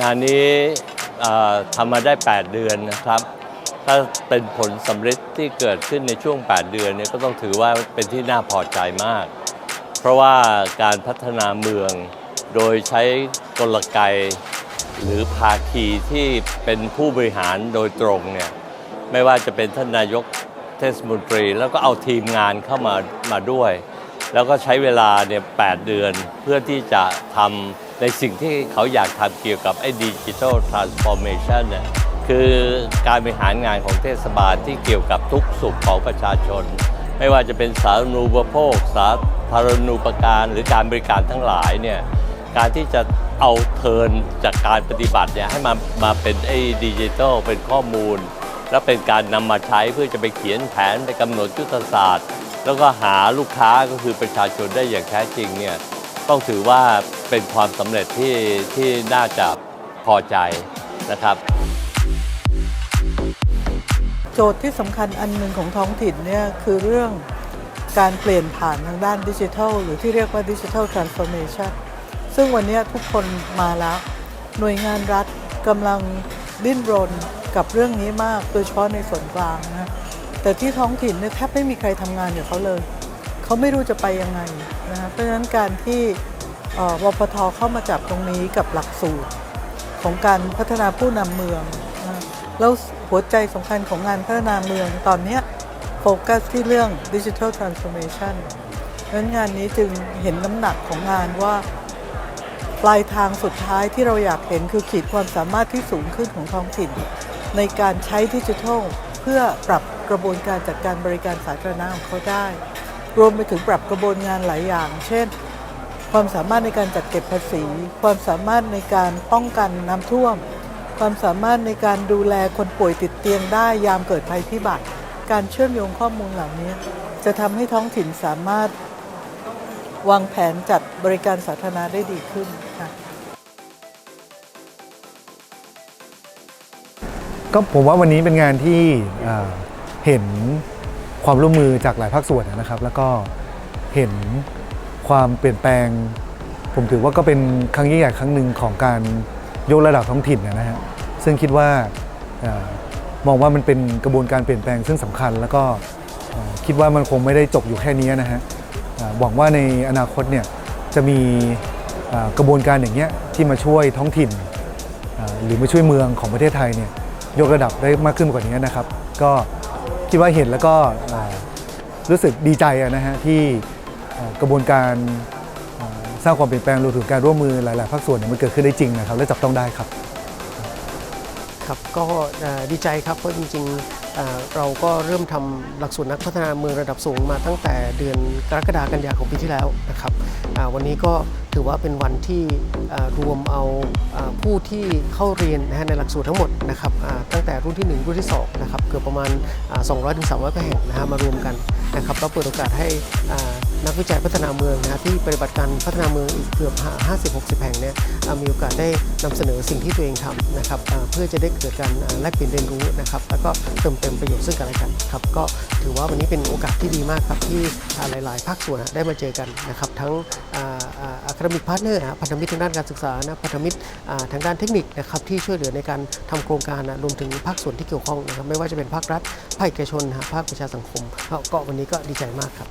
งานนี้ทำมาได้ 8 เดือนนะครับ ถ้าเป็นผลสำเร็จที่เกิดขึ้นในช่วง 8 เดือนเนี่ยก็ต้องถือว่าเป็นที่น่าพอใจมาก เพราะว่าการพัฒนาเมืองโดยใช้กลไกหรือภาคีที่เป็นผู้บริหารโดยตรงเนี่ยไม่ว่าจะเป็นท่านนายกเทศมนตรี แล้วก็เอาทีมงานเข้ามามาด้วย แล้วก็ใช้เวลาเนี่ยแเดือนเพื่อที่จะทำ ในสิ่งที่เขาอยากทำเกี่ยวกับไอ้ดิจิทัลทรานส์ฟอร์เมชันเนี่ยคือการบริหารงานของเทศบาลที่เกี่ยวกับทุกสุขของประชาชน ไม่ว่าจะเป็นสาธารณูปโภค สาธารณูปการหรือการบริการทั้งหลายเนี่ยการที่จะเอาเทินจากการปฏิบัติเนี่ยให้มามาเป็นไอ้ดิจิทัลเป็นข้อมูล แล้วเป็นการนำมาใช้เพื่อจะไปเขียนแผนไปกำหนดยุทธศาสตร์ แล้วก็หาลูกค้าก็คือประชาชนได้อย่างแท้จริงเนี่ย ต้องถือว่าเป็นความสำเร็จที่ที่น่าจะพอใจนะครับ โจทย์ที่สำคัญอันหนึ่งของท้องถิ่นเนี่ยคือเรื่องการเปลี่ยนผ่านทางด้านดิจิทัล หรือที่เรียกว่าดิจิทัลทรานส์ฟอร์เมชันซึ่งวันนี้ทุกคนมาแล้ว หน่วยงานรัฐกำลังดิ้นรนกับเรื่องนี้มาก โดยเฉพาะในส่วนกลางนะแต่ที่ท้องถิ่นเนี่ยแทบไม่มีใครทำงานกับเขาเลย เขาไม่รู้จะไปยังไงนะฮะเพราะฉะนั้นการที่วปทเข้ามาจับตรงนี้กับหลักสูตรของการพัฒนาผู้นำเมืองนะแล้วหัวใจสำคัญของงานพัฒนาเมืองตอนนี้โฟกัสที่เรื่องดิจิทัลทรานส์ฟอร์เมชันเพราะฉะนั้นงานนี้จึงเห็นน้ำหนักของงานว่าปลายทางสุดท้ายที่เราอยากเห็นคือขีดความสามารถที่สูงขึ้นของท้องถิ่น ในการใช้ดิจิทัล เพื่อปรับกระบวนการจัดการบริการสาธารณะของเขาได้ รวมไปถึงปรับกระบวนงานหลายอย่าง เช่น ความสามารถในการจัดเก็บภาษี ความสามารถในการป้องกันน้ำท่วม ความสามารถในการดูแลคนป่วยติดเตียงได้ยามเกิดภัยพิบัติ การเชื่อมโยงข้อมูลเหล่านี้ จะทำให้ท้องถิ่นสามารถวางแผนจัดบริการสาธารณะได้ดีขึ้นค่ะก็ผมว่าวันนี้เป็นงานที่เอ่อเห็น ความร่วมมือจากหลายภาคส่วนนะครับ แล้วก็เห็นความเปลี่ยนแปลง ผมถือว่าก็เป็นครั้งยิ่งใหญ่ครั้งหนึ่งของการยกระดับท้องถิ่นนะฮะซึ่งคิดว่ามองว่ามันเป็นกระบวนการเปลี่ยนแปลงซึ่งสำคัญ แล้วก็คิดว่ามันคงไม่ได้จบอยู่แค่นี้นะฮะหวังว่าในอนาคตเนี่ยจะมีกระบวนการอย่างเงี้ยที่มาช่วยท้องถิ่น หรือมาช่วยเมืองของประเทศไทยเนี่ยยกระดับได้มากขึ้นกว่านี้นะครับ ก็ คิดว่าเห็นแล้วก็รู้สึกดีใจนะฮะที่กระบวนการสร้างความเปลี่ยนแปลงรวมถึงการร่วมมือหลาย ๆ ภาคส่วนเนี่ยมันเกิดขึ้นได้จริงนะครับและจับต้องได้ครับ ครับก็ดีใจครับเพราะจริง ๆ เราก็เริ่มทำหลักสูตรนักพัฒนาเมืองระดับสูงมาตั้งแต่เดือนกรกฎากันยาของปีที่แล้วนะครับวันนี้ก็ถือว่าเป็นวันที่รวมเอาผู้ที่เข้าเรียนนะฮะในหลักสูตรทั้งหมดนะครับตั้งแต่รุ่นที่ 1 รุ่นที่2นะครับเกือบประมาณ 200-300กว่าแห่งนะฮะมารวมกันนะครับเราเปิดโอกาสให้ นักวิจัยพัฒนาเมืองนะที่ปฏิบัติการพัฒนาเมืองอีกเกือบ 50-60 แห่งเนี่ยมีโอกาสได้นำเสนอสิ่งที่ตัวเองทำนะครับเพื่อจะได้เกิดการแลกเปลี่ยนเรียนรู้นะครับแล้วก็เติมเต็มประโยชน์ซึ่งกันและกันครับก็ถือว่าวันนี้เป็นโอกาสที่ดีมากครับที่หลาย ๆ ภาคส่วนได้มาเจอกันนะครับทั้งอะคาเดมิกพาร์ทเนอร์พันธมิตรทางด้านการศึกษานะพันธมิตรทางด้านเทคนิคนะครับที่ช่วยเหลือในการทำโครงการรวมถึงภาคส่วนที่เกี่ยวข้องนะครับไม่ว่าจะเป็นภาครัฐภาคเอกชนภาคประชาสังคมก็วันนี้ก็ดีใจมากครับ